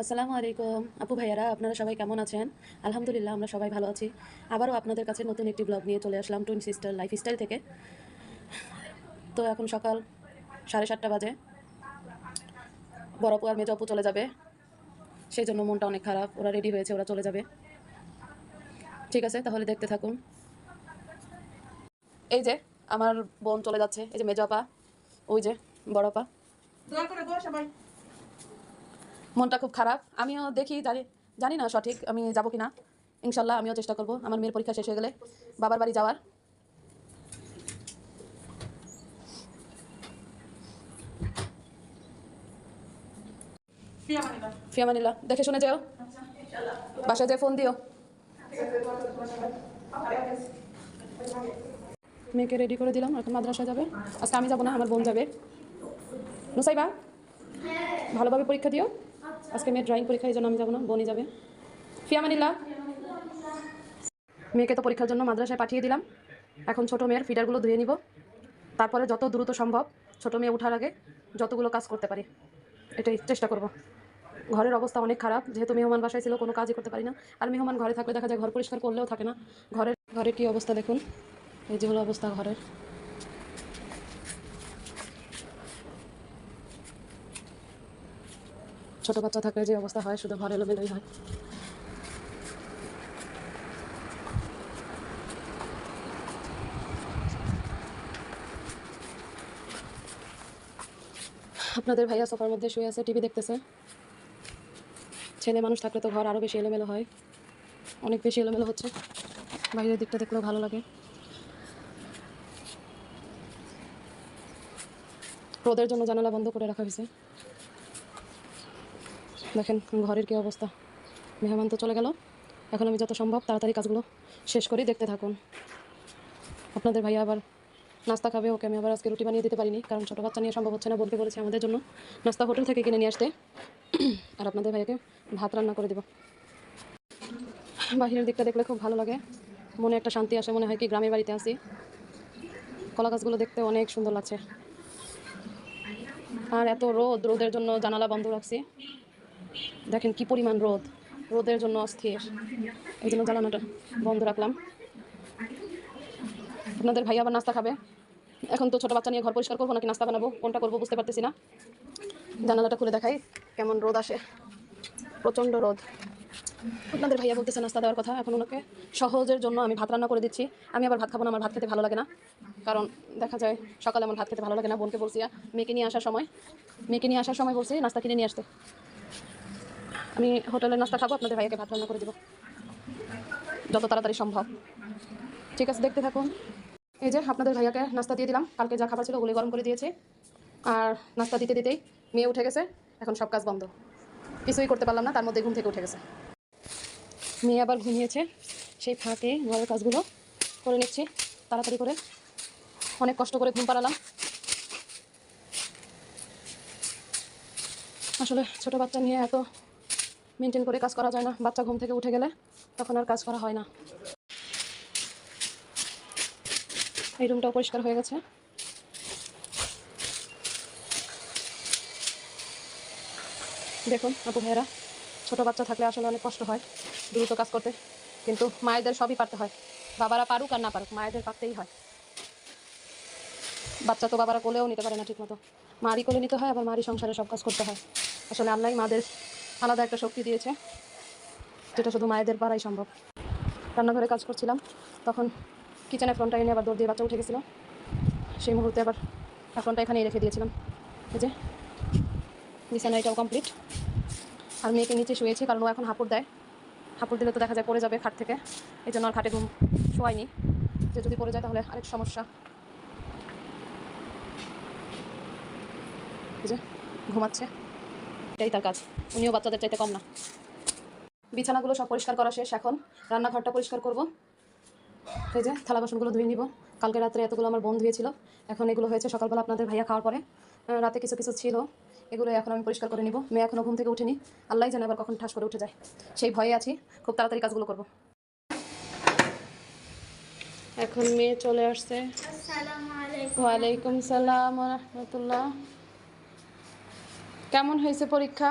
আসসালামু আলাইকুম। আপু ভাইয়ারা, আপনারা সবাই কেমন আছেন? আলহামদুলিল্লাহ, আমরা সবাই ভালো আছি। আবারও আপনাদের কাছে নতুন একটি ব্লগ নিয়ে চলে আসলাম টুইন সিস্টার লাইফস্টাইল থেকে। তো এখন সকাল সাড়ে সাতটা বাজে। আপু আর মেজ আপু চলে যাবে। সেই জন্য মনটা অনেক খারাপ, ওরা রেডি হয়েছে, ওরা চলে যাবে। ঠিক আছে, তাহলে দেখতে থাকুন। এই যে, আমার বোন চলে যাচ্ছে, এই যে মেজ আপা, ওই যে বড় আপা। করে সবাই। মনটা খুব খারাপ। আমিও দেখি, জানি জানি না সঠিক, আমি যাব কি না ইনশাল্লাহ আমিও চেষ্টা করব। আমার মেয়ের পরীক্ষা শেষ হয়ে গেলে বাবার বাড়ি যাওয়ার। ফিয়া মানিবা ফিয়ামানিল্লা দেখে শুনে যেও। বাসায় যেয়ে ফোন দিও। মেয়েকে রেডি করে দিলাম, এখন মাদ্রাসায় যাবে। আজকে আমি যাব না, আমার বোন যাবে। নুসাইবা, ভালোভাবে পরীক্ষা দিও। আজকে মেয়ের ড্রয়িং পরীক্ষা এই জন্য আমি যাব না বোনই যাবে। ফিয়ামানিল্লা মেয়েকে তো পরীক্ষার জন্য মাদ্রাসায় পাঠিয়ে দিলাম। এখন ছোট মেয়ের ফিডারগুলো ধুয়ে নিব। তারপরে যত দ্রুত সম্ভব ছোট মেয়ে ওঠার আগে যতগুলো কাজ করতে পারি। এটাই চেষ্টা করব। ঘরের অবস্থা অনেক খারাপ, যেহেতু মেহমান বাসায় ছিল, কোনো কাজই করতে পারি না। আর মেহমান ঘরে থাকলে দেখা যায় ঘর পরিষ্কার করলেও থাকে না। ঘরের ঘরের কি অবস্থা দেখুন। এই যে হলো অবস্থা ঘরের। ছোট বাচ্চা থাকলে যে অবস্থা হয়, শুধু ঘর এলোমেলোই হয়। আপনাদের ভাইয়া সোফার মধ্যে শুয়ে আছে, টিভি দেখতেছে। ছেলে মানুষ থাকলে তো ঘর আরও বেশি এলোমেলো হয়। অনেক বেশি এলোমেলো হচ্ছে। বাইরের দিকটা দেখলেও ভালো লাগে। রোদের জন্য জানালা বন্ধ করে রাখা হয়েছে। দেখেন ঘরের কি অবস্থা। মেহমান তো চলে গেল। এখন আমি যত সম্ভব তাড়াতাড়ি কাজগুলো শেষ করি, দেখতে থাকুন। আপনাদের ভাইয়া আবার নাস্তা খাবে, ওকে আমি আবার আজকে রুটি বানিয়ে দিতে পারিনি, কারণ ছোটো বাচ্চা নিয়ে সম্ভব হচ্ছে না, বলতে বলেছে আমাদের জন্য। নাস্তা হোটেল থেকে কিনে নিয়ে আসতে। আর আপনাদের ভাইয়াকে ভাত রান্না করে দেবো। বাহিরের দিকটা দেখলে খুব ভালো লাগে। মনে একটা শান্তি আসে, মনে হয় কি গ্রামের বাড়িতে আসি কলা গাছগুলো দেখতে অনেক সুন্দর লাগছে। আর এত রোদ, রোদের জন্য জানালা বন্ধ রাখছি। দেখেন কি পরিমাণ রোদ। রোদের জন্য অস্থির। এই জন্য জানালাটা বন্ধ রাখলাম। আপনাদের ভাই আবার নাস্তা খাবে? এখন তো ছোটো বাচ্চা নিয়ে ঘর পরিষ্কার করব নাকি নাস্তা বানাবো? কোনটা করব বুঝতে পারতেছি না। জানালাটা খুলে দেখাই কেমন রোদ আসে। প্রচণ্ড রোদ। আপনাদের ভাইয়া বলতেছে নাস্তা দেওয়ার কথা এখন ওনাকে। সহজের জন্য আমি ভাত রান্না করে দিচ্ছি। আমি আবার ভাত খাব না, আমার ভাত খেতে ভালো লাগে না। কারণ দেখা যায় সকালে আমার ভাত খেতে ভালো লাগে না, বোনকে বলছি মেয়েকে নিয়ে আসার সময় মেয়েকে নিয়ে আসার সময় বলছি, নাস্তা কিনে নিয়ে আসতে। আমি হোটেলের নাস্তা খাব, আপনাদের ভাইয়াকে ভাত রান্না করে দেবো। যত তাড়াতাড়ি সম্ভব। ঠিক আছে, দেখতে থাকুন। এই যে আপনাদের ভাইয়াকে নাস্তা দিয়ে দিলাম। কালকে যা খাবার ছিল ওগুলি গরম করে দিয়েছি। আর নাস্তা দিতে দিতেই মেয়ে উঠে গেছে। এখন সব কাজ বন্ধ। কিছুই করতে পারলাম না, তার মধ্যে ঘুম থেকে উঠে গেছে। মেয়ে আবার ঘুমিয়েছে। সেই ফাঁকে ঘরের কাজগুলো করে নিচ্ছি, তাড়াতাড়ি করে। অনেক কষ্ট করে ঘুম পাড়ালাম। আসলে ছোট বাচ্চা নিয়ে এত মেনটেন করে কাজ করা যায় না। বাচ্চা ঘুম থেকে উঠে গেলে তখন আর কাজ করা হয় না। এই রুমটাও পরিষ্কার হয়ে গেছে। দেখুন, আপু ভাইয়েরা, ছোটো বাচ্চা থাকলে আসলে অনেক কষ্ট হয়, দ্রুত কাজ করতে। কিন্তু মায়েদের সবই পারতে হয়। বাবারা পারুক আর না পারুক, মায়েদের পারতেই হয়। বাচ্চা তো বাবারা কোলেও নিতে পারে না ঠিকমতো। মারই কোলে নিতে হয়, আবার মারি সংসারে সব কাজ করতে হয়। আসলে আল্লাহ মাদের আলাদা একটা শক্তি দিয়েছে, যেটা শুধু মায়েদের পারাই সম্ভব। রান্নাঘরে কাজ করছিলাম, তখন কিচেনে ফ্রন্টটা এনে আবার দৌড় দিয়ে বাচ্চা উঠে গেছিল। সেই মুহূর্তে আবার ফ্রন্টটা এখানেই রেখে দিয়েছিলাম। এই যে, বিছানা এটাও কমপ্লিট আর মেয়েকে নিচে শুয়েছি, কারণ ও এখন হাঁপুড় দেয়। হাঁপুড় দিলে তো দেখা যায় পড়ে যাবে খাট থেকে। এই জন্য আর খাটে ঘুম শোয়াইনি যে যদি পড়ে যায় তাহলে আরেক সমস্যা। ঘুমাচ্ছে। এটাই তার কাজ। উনিও বাচ্চাদের চাইতে কম না। বিছানাগুলো সব পরিষ্কার করা শেষ এখন। রান্নাঘরটা পরিষ্কার করব। এই যে থালা বাসনগুলো ধুয়ে নিব। কালকে রাত্রে এতগুলো আমার বোন ধুয়েছিল। এখন এগুলো হয়েছে সকালবেলা আপনাদের ভাইয়া খাওয়ার পরে। রাতে কিছু কিছু ছিল। এগুলো এখন আমি পরিষ্কার করে নিব। মেয়ে এখনও ঘুম থেকে উঠেনি। আল্লাহ জানে আবার কখন ঠাস করে উঠে যায়। সেই ভয়ে আছি। খুব তাড়াতাড়ি কাজগুলো করব। এখন মেয়ে চলে আসছে। ওয়ালাইকুম সালাম রহমতুল্লাহ। কেমন হয়েছে পরীক্ষা?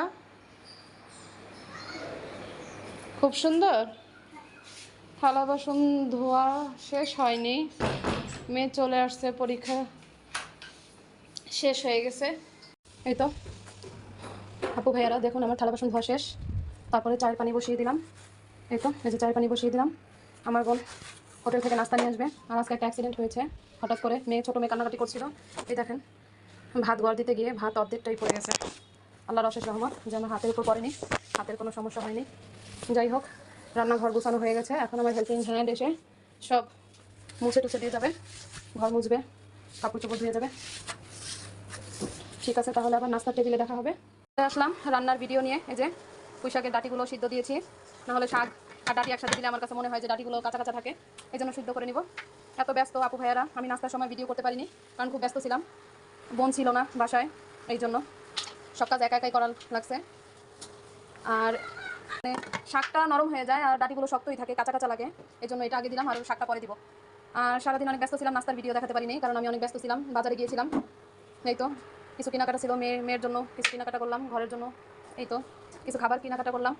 খুব সুন্দর? থালা বাসন ধোয়া শেষ হয়নি। মেয়ে চলে আসছে, পরীক্ষা শেষ হয়ে গেছে। এই তো। আপু ভাইয়ারা, দেখুন আমার থালা বাসন ধোয়া শেষ। তারপরে চায়ের পানি বসিয়ে দিলাম। এই তো, এই যে চায়ের পানি বসিয়ে দিলাম। আমার বোন হোটেল থেকে নাস্তা নিয়ে আসবে। আর আজকে একটা অ্যাক্সিডেন্ট হয়েছে। হঠাৎ করে মেয়ে ছোটো মেয়ে কান্নাকাটি করছিল। এই দেখেন, ভাত গড় দিতে গিয়ে ভাত অর্ধেকটাই পড়ে গেছে। আল্লাহর অশেষ রহমত, যেন হাতের উপর পড়েনি, হাতের কোনো সমস্যা হয়নি। যাই হোক, রান্নাঘর গুছানো হয়ে গেছে, এখন আমার হেল্পিং হ্যান্ড এসে সব মুছে টুছে দিয়ে যাবে, ঘর মুছবে, কাপড় চোপড় ধুয়ে যাবে। ঠিক আছে, তাহলে আবার নাস্তার টেবিলে দেখা হবে। আসলাম রান্নার ভিডিও নিয়ে, এই যে পুঁই শাকের ডাটিগুলো সিদ্ধ দিয়েছি, নাহলে শাক আর ডাটি একসাথে দিলে আমার কাছে মনে হয় যে ডাটিগুলো কাঁচা কাঁচা থাকে, এই জন্য সিদ্ধ করে নিব। এত ব্যস্ত আপু ভাইয়ারা, আমি নাস্তার সময় ভিডিও করতে পারিনি, কারণ খুব ব্যস্ত ছিলাম, বোন ছিল না বাসায়, এই জন্য। সব কাজ একা একাই করা লাগছে। আর মানে শাকটা নরম হয়ে যায় আর ডাটিগুলো শক্তই থাকে, কাঁচা কাঁচা লাগে। এই জন্য এটা আগে দিলাম আর শাকটা পরে দিব। আর সারাদিন অনেক ব্যস্ত ছিলাম, নাস্তার ভিডিও দেখাতে পারিনি কারণ আমি অনেক ব্যস্ত ছিলাম, বাজারে গিয়েছিলাম। এই তো, কিছু কেনাকাটা ছিল মেয়ের মেয়ের জন্য কিছু কেনাকাটা করলাম, ঘরের জন্য। এই তো, কিছু খাবার কেনাকাটা করলাম।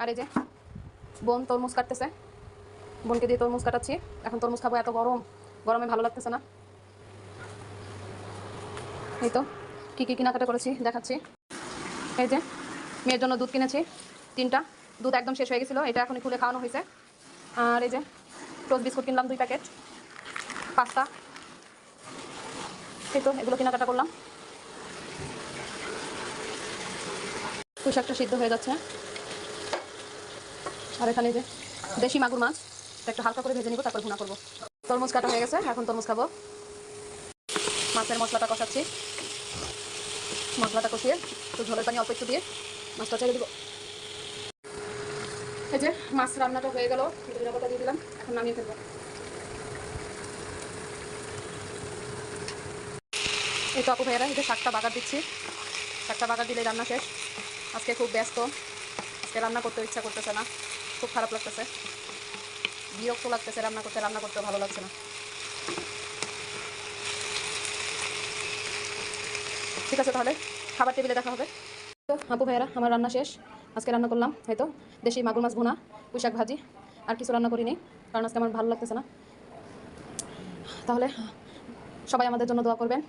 আর এই যে, বোন তরমুজ কাটতেছে। বোনকে দিয়ে তরমুজ কাটাচ্ছি। এখন তরমুজ খাব এত গরম, গরমে ভালো লাগতেছে না। এই তো, কী কী কেনাকাটা করেছি দেখাচ্ছি। এই যে, মেয়ের জন্য দুধ কিনেছি, তিনটা। দুধ একদম শেষ হয়ে গেছিল, এটা এখনই খুলে খাওয়ানো হয়েছে। আর এই যে টোস্ট বিস্কুট কিনলাম দুই প্যাকেট পাস্তা এই তো, এগুলো কেনাকাটা করলাম। পুঁই শাকটা সিদ্ধ হয়ে যাচ্ছে। আর এখানে যে, দেশি মাগুর মাছ একটু হালকা করে ভেজে নিব, তারপর ভুনা করব। তরমুজ কাটা হয়ে গেছে, এখন তরমুজ খাব। মাছের মশলাটা কষাচ্ছি। মশলাটা কষিয়ে একটু ঝোলের পানি অল্প একটু দিয়ে মাছটা ছেড়ে দিব। এই যে মাছ রান্নাটা হয়ে গেল ধনিয়া দিয়ে দিলাম, এখন নামিয়ে ফেলব। এই তো আপু ভাইয়েরা, এই যে শাকটা বাগার দিচ্ছি। শাকটা বাগার দিলে রান্না শেষ। আজকে খুব ব্যস্ত। আজকে রান্না করতে ইচ্ছা করতেছে না। খুব খারাপ লাগতেছে। বিরক্ত লাগতেছে রান্না করতে রান্না করতে ভালো লাগছে না। ঠিক আছে তাহলে, খাবার টেবিলে দেখা হবে। তো, আপু ভাইয়েরা, আমার রান্না শেষ। আজকে রান্না করলাম হয়তো দেশি মাগুর মাছ ভুনা, পুঁইশাক ভাজি, আর কিছু রান্না করিনি, কারণ আজকে আমার ভালো লাগতেছে না। তাহলে, সবাই আমাদের জন্য দোয়া করবেন।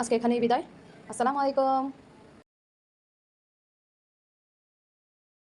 আজকে এখানেই বিদায়। আসসালামু আলাইকুম।